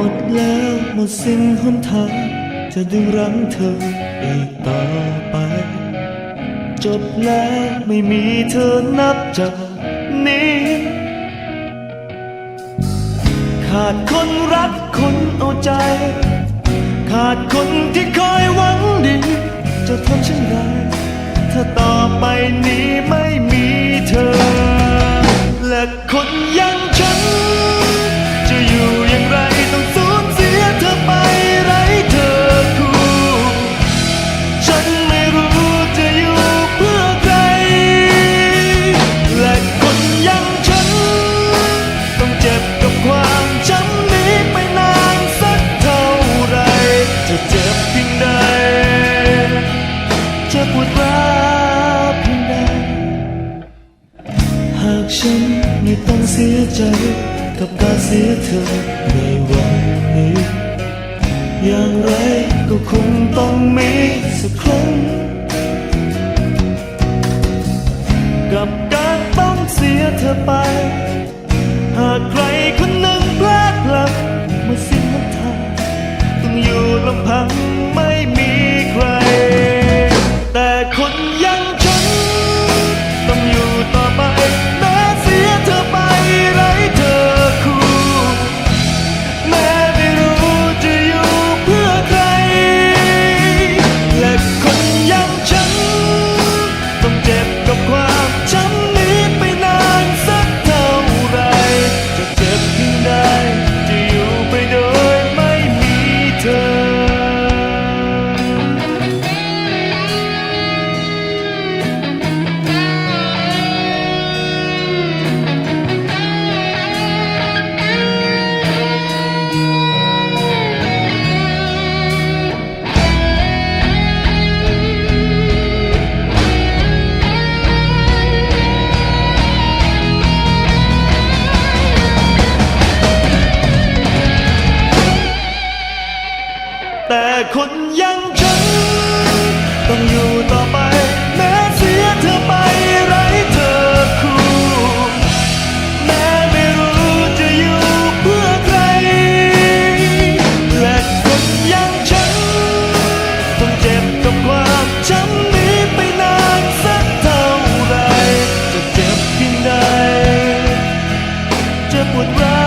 หมดแล้วหมดสิ้นหนทางจะดึงรั้งเธออีกต่อไป จบแล้วไม่มีเธอนับจากนี้ ขาดคนรักคนเอาใจ ขาดคนที่คอยหวังดี จะทำเช่นไร ปวดร้าวเพียงใดหากฉันไม่ต้องเสียใจกับการเสียเธอในวันนี้ อย่างไรก็คงต้องมีสักครั้งกับการต้องเสียเธอไป หากใครคนหนึ่งพลาดพลั้งเมื่อสิ้นหนทางต้องอยู่ลำพัง คนยังฉัน ต้องอยู่ต่อไป แม้เสียเธอไปไร้เธอคู่ แม้ไม่รู้จะอยู่เพื่อใคร และคนยังฉัน ต้องเจ็บกับความช้ำนี้ไปนานสักเท่าไร จะเจ็บเพียงใดจะปวดร้า